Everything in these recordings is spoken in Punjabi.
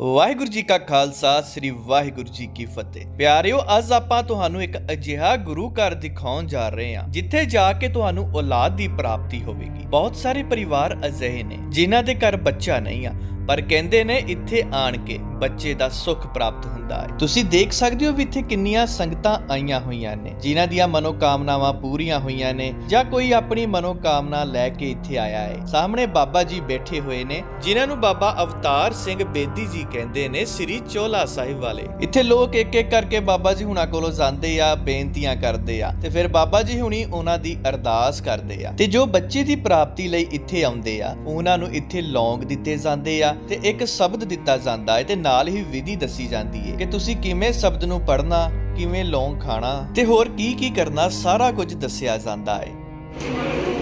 ਵਾਹਿਗੁਰੂ ਜੀ ਕਾ ਖਾਲਸਾ, ਸ੍ਰੀ ਵਾਹਿਗੁਰੂ ਜੀ ਕੀ ਫਤਿਹ। ਪਿਆਰਿਓ, ਅੱਜ ਆਪਾਂ ਤੁਹਾਨੂੰ ਇੱਕ ਅਜਿਹਾ ਗੁਰੂ ਘਰ ਦਿਖਾਉਣ ਜਾ ਰਹੇ ਹਾਂ, ਜਿੱਥੇ ਜਾ ਕੇ ਤੁਹਾਨੂੰ ਔਲਾਦ ਦੀ ਪ੍ਰਾਪਤੀ ਹੋਵੇਗੀ। ਬਹੁਤ ਸਾਰੇ ਪਰਿਵਾਰ ਅਜਿਹੇ ਨੇ, ਜਿਨ੍ਹਾਂ ਦੇ ਘਰ ਬੱਚਾ ਨਹੀਂ ਆ, ਪਰ ਕਹਿੰਦੇ ਨੇ ਇੱਥੇ ਆਣ ਕੇ ਬੱਚੇ ਦਾ ਸੁੱਖ ਪ੍ਰਾਪਤ ਹੁੰਦਾ ਹੈ। ਤੁਸੀਂ ਦੇਖ ਸਕਦੇ ਹੋ ਵੀ ਇੱਥੇ ਕਿੰਨੀਆਂ ਸੰਗਤਾਂ ਆਈਆਂ ਹੋਈਆਂ ਨੇ, ਜਿਨ੍ਹਾਂ ਦੀਆਂ ਮਨੋਕਾਮਨਾਵਾਂ ਪੂਰੀਆਂ ਹੋਈਆਂ ਨੇ ਜਾਂ ਕੋਈ ਆਪਣੀ ਮਨੋਕਾਮਨਾ ਲੈ ਕੇ ਇੱਥੇ ਆਇਆ ਹੈ। ਸਾਹਮਣੇ ਬਾਬਾ ਜੀ ਬੈਠੇ ਹੋਏ ਨੇ, ਜਿਨ੍ਹਾਂ ਨੂੰ ਬਾਬਾ ਅਵਤਾਰ ਸਿੰਘ ਬੇਦੀ ਜੀ ਕਹਿੰਦੇ ਨੇ, ਸ੍ਰੀ ਚੋਲਾ ਸਾਹਿਬ ਵਾਲੇ। ਇੱਥੇ ਲੋਕ ਇੱਕ ਇੱਕ ਕਰਕੇ ਬਾਬਾ ਜੀ ਹੁਣਾਂ ਕੋਲੋਂ ਜਾਂਦੇ ਆ, ਬੇਨਤੀਆਂ ਕਰਦੇ ਆ ਤੇ ਫਿਰ ਬਾਬਾ ਜੀ ਹੁਣੀ ਉਹਨਾਂ ਦੀ ਅਰਦਾਸ ਕਰਦੇ ਆ। ਤੇ ਜੋ ਬੱਚੇ ਦੀ ਪ੍ਰਾਪਤੀ ਲਈ ਇੱਥੇ ਆਉਂਦੇ ਆ, ਉਹਨਾਂ ਨੂੰ ਇੱਥੇ ਲੌਂਗ ਦਿੱਤੇ ਜਾਂਦੇ ਆ ਤੇ ਇੱਕ ਸ਼ਬਦ ਦਿੱਤਾ ਜਾਂਦਾ ਹੈ ਤੇ ਨਾਲ ਹੀ ਵਿਧੀ ਦੱਸੀ ਜਾਂਦੀ ਹੈ ਕਿ ਤੁਸੀਂ ਕਿਵੇਂ ਸ਼ਬਦ ਨੂੰ ਪੜ੍ਹਨਾ, ਕਿਵੇਂ ਲੌਂਗ ਖਾਣਾ ਤੇ ਹੋਰ ਕੀ ਕੀ ਕਰਨਾ ਸਾਰਾ ਕੁਝ ਦੱਸਿਆ ਜਾਂਦਾ ਹੈ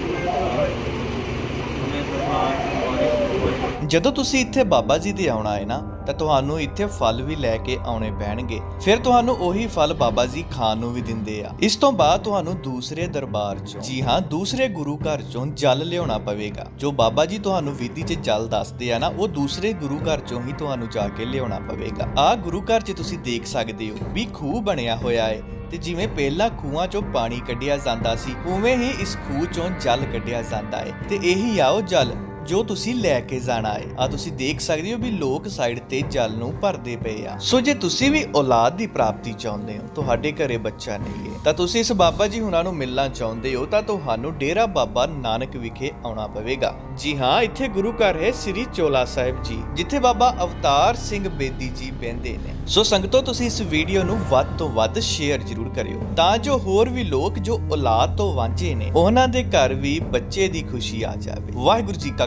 ਜਦੋਂ ਤੁਸੀਂ ਇੱਥੇ ਬਾਬਾ ਜੀ ਦੇ ਆਉਣਾ ਹੈ ਨਾ, ਤਾਂ ਤੁਹਾਨੂੰ ਇੱਥੇ ਫਲ ਵੀ ਲੈ ਕੇ ਆਉਣੇ ਪੈਣਗੇ। ਫਿਰ ਤੁਹਾਨੂੰ ਉਹੀ ਫਲ ਬਾਬਾ ਜੀ ਖਾਣ ਨੂੰ ਵੀ ਦਿੰਦੇ ਆ। ਇਸ ਤੋਂ ਬਾਅਦ ਤੁਹਾਨੂੰ ਦੂਸਰੇ ਦਰਬਾਰ ਚੋਂ, ਜੀ ਹਾਂ, ਦੂਸਰੇ ਗੁਰੂ ਘਰ ਚੋਂ ਜਲ ਲਿਆਉਣਾ ਪਵੇਗਾ। ਜੋ ਬਾਬਾ ਜੀ ਤੁਹਾਨੂੰ ਵਿਧੀ 'ਚ ਜਲ ਦੱਸਦੇ ਆ ਨਾ, ਉਹ ਦੂਸਰੇ ਗੁਰੂ ਘਰ ਚੋਂ ਹੀ ਤੁਹਾਨੂੰ ਜਾ ਕੇ ਲਿਆਉਣਾ ਪਵੇਗਾ। ਆ ਗੁਰੂ ਘਰ 'ਚ ਤੁਸੀਂ ਦੇਖ ਸਕਦੇ ਹੋ ਵੀ ਖੂਹ ਬਣਿਆ ਹੋਇਆ ਹੈ ਤੇ ਜਿਵੇਂ ਪਹਿਲਾਂ ਖੂਹਾਂ ਚੋਂ ਪਾਣੀ ਕੱਢਿਆ ਜਾਂਦਾ ਸੀ, ਉਵੇਂ ਹੀ ਇਸ ਖੂਹ ਚੋਂ ਜਲ ਕੱਢਿਆ ਜਾਂਦਾ ਹੈ। ਤੇ ਇਹੀ ਆ ਉਹ ਜਲ ਜੋ ਤੁਸੀਂ ਲੈ ਕੇ ਜਾਣਾ ਹੈ ਆ ਤੁਸੀਂ ਦੇਖ ਸਕਦੇ ਹੋ ਵੀ ਲੋਕ ਸਾਈਡ ਤੇ ਜਲ ਨੂੰ ਭਰਦੇ ਪਏ ਆ। ਸੋ ਜੇ ਤੁਸੀਂ ਵੀ ਔਲਾਦ ਦੀ ਪ੍ਰਾਪਤੀ ਚਾਹੁੰਦੇ ਹੋ, ਤੁਹਾਡੇ ਘਰੇ ਬੱਚਾ ਨਹੀਂ ਹੈ ਤਾਂ ਤੁਸੀਂ ਇਸ ਬਾਬਾ ਜੀ ਹੁਣਾਂ ਨੂੰ ਮਿਲਣਾ ਚਾਹੁੰਦੇ ਹੋ, ਤਾਂ ਤੁਹਾਨੂੰ ਡੇਰਾ ਬਾਬਾ ਨਾਨਕ ਵਿਖੇ ਆਉਣਾ ਪਵੇਗਾ। ਜੀ ਹਾਂ, ਇੱਥੇ ਗੁਰੂ ਘਰ ਹੈ ਸ੍ਰੀ ਚੋਲਾ ਸਾਹਿਬ ਜੀ, ਜਿੱਥੇ ਬਾਬਾ ਅਵਤਾਰ ਸਿੰਘ ਬੇਦੀ ਜੀ ਬਹਿੰਦੇ ਨੇ। ਸੋ ਸੰਗਤੋ, ਤੁਸੀਂ ਇਸ ਵੀਡੀਓ ਨੂੰ ਵੱਧ ਤੋਂ ਵੱਧ ਸ਼ੇਅਰ ਜ਼ਰੂਰ ਕਰਿਓ, ਤਾਂ ਜੋ ਹੋਰ ਵੀ ਲੋਕ ਜੋ ਔਲਾਦ ਤੋਂ ਵਾਂਝੇ ਨੇ, ਉਹਨਾਂ ਦੇ ਘਰ ਵੀ ਬੱਚੇ ਦੀ ਖੁਸ਼ੀ ਆ ਜਾਵੇ। ਵਾਹਿਗੁਰੂ ਜੀ ਕਾ